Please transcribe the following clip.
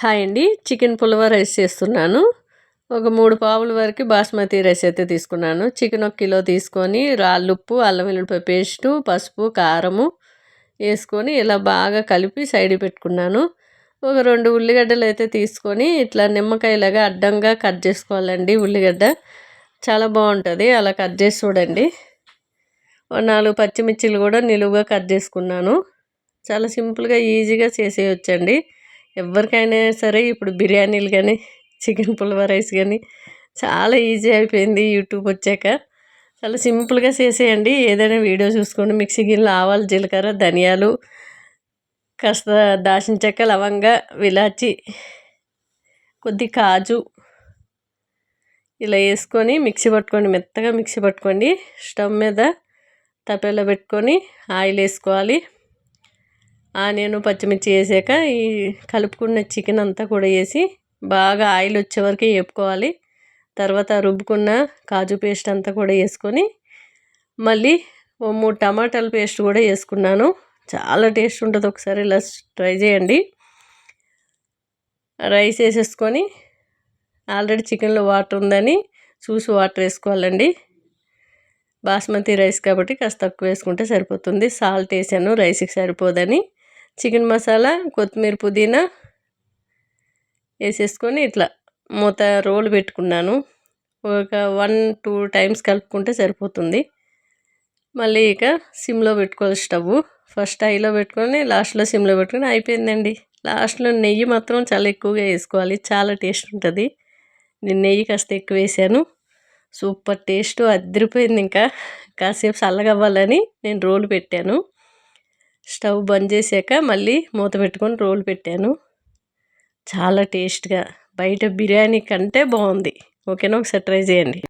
Hi అండి. Chicken pulao rice చేస్తున్నాను. ఒక మూడు పావుల వరకు బాస్మతి రైస్ అయితే తీసుకున్నాను. చికెన్ ఒక కిలో తీసుకొని రాళ్ళుప్పు అల్లం వెల్లుల్లిపాయ పేస్టు పసుపు కారము వేసుకొని ఇలా బాగా కలిపి సైడ్ పెట్టుకున్నాను. ఒక రెండు ఉల్లిగడ్డలు అయితే తీసుకొని ఇట్లా నిమ్మకాయలాగా అడ్డంగా కట్ చేసుకోవాలండి ఉల్లిగడ్డ. చాలా బాగుంటుంది. అలా కట్ చేసి చూడండి. నాలుగు పచ్చిమిర్చిలు కూడా నిలువుగా కట్ చేసుకున్నాను. చాలా సింపుల్గా ఈజీగా చేసేయచ్చండి. ఎవరికైనా సరే ఇప్పుడు బిర్యానీలు కానీ చికెన్ పుల్వ రైస్ కానీ చాలా ఈజీ అయిపోయింది యూట్యూబ్ వచ్చాక. చాలా సింపుల్గా చేసేయండి. ఏదైనా వీడియో చూసుకోండి. మిక్సీ గిన్నెలు ఆవాలు జీలకర్ర ధనియాలు కాస్త దాచిన చెక్క లవంగ విలాచి కొద్ది కాజు ఇలా వేసుకొని మిక్సీ పట్టుకోండి. మెత్తగా మిక్సీ పట్టుకోండి. స్టవ్ మీద తపేలో పెట్టుకొని ఆయిల్ వేసుకోవాలి. ఆనియన్ పచ్చిమిర్చి వేసాక ఈ కలుపుకున్న చికెన్ అంతా కూడా వేసి బాగా ఆయిల్ వచ్చే వరకు వేపుకోవాలి. తర్వాత రుబ్బుకున్న కాజు పేస్ట్ అంతా కూడా వేసుకొని మళ్ళీ ఓ మూడు టమాటాల పేస్ట్ కూడా వేసుకున్నాను. చాలా టేస్ట్ ఉంటుంది ఒకసారి ఇలా ట్రై చేయండి. రైస్ వేసేసుకొని ఆల్రెడీ చికెన్లో వాటర్ ఉందని చూసి వాటర్ వేసుకోవాలండి. బాస్మతి రైస్ కాబట్టి కాస్త తక్కువ వేసుకుంటే సరిపోతుంది. సాల్ట్ వేసాను రైస్కి సరిపోదని. చికెన్ మసాలా కొత్తిమీర పుదీనా వేసేసుకొని ఇట్లా మూత రోల్ పెట్టుకున్నాను. ఒక వన్ టూ టైమ్స్ కలుపుకుంటే సరిపోతుంది. మళ్ళీ ఇక సిమ్లో పెట్టుకోవాలి స్టవ్ ఫస్ట్ హైలో పెట్టుకొని లాస్ట్లో సిమ్లో పెట్టుకొని అయిపోయిందండి. లాస్ట్లో నెయ్యి మాత్రం చాలా ఎక్కువగా వేసుకోవాలి. చాలా టేస్ట్ ఉంటుంది. నేను నెయ్యి కాస్త ఎక్కువ వేసాను. సూపర్ టేస్ట్ అదిరిపోయింది ఇంకా. కాసేపు చల్లగవ్వాలని నేను రోలు పెట్టాను. స్టవ్ బంద్ చేశాక మళ్ళీ మూత పెట్టుకొని రోల్ పెట్టాను. చాలా టేస్ట్గా. బయట బిర్యానీ కంటే బాగుంది ఓకేనా? ఒకసారి ట్రై చేయండి.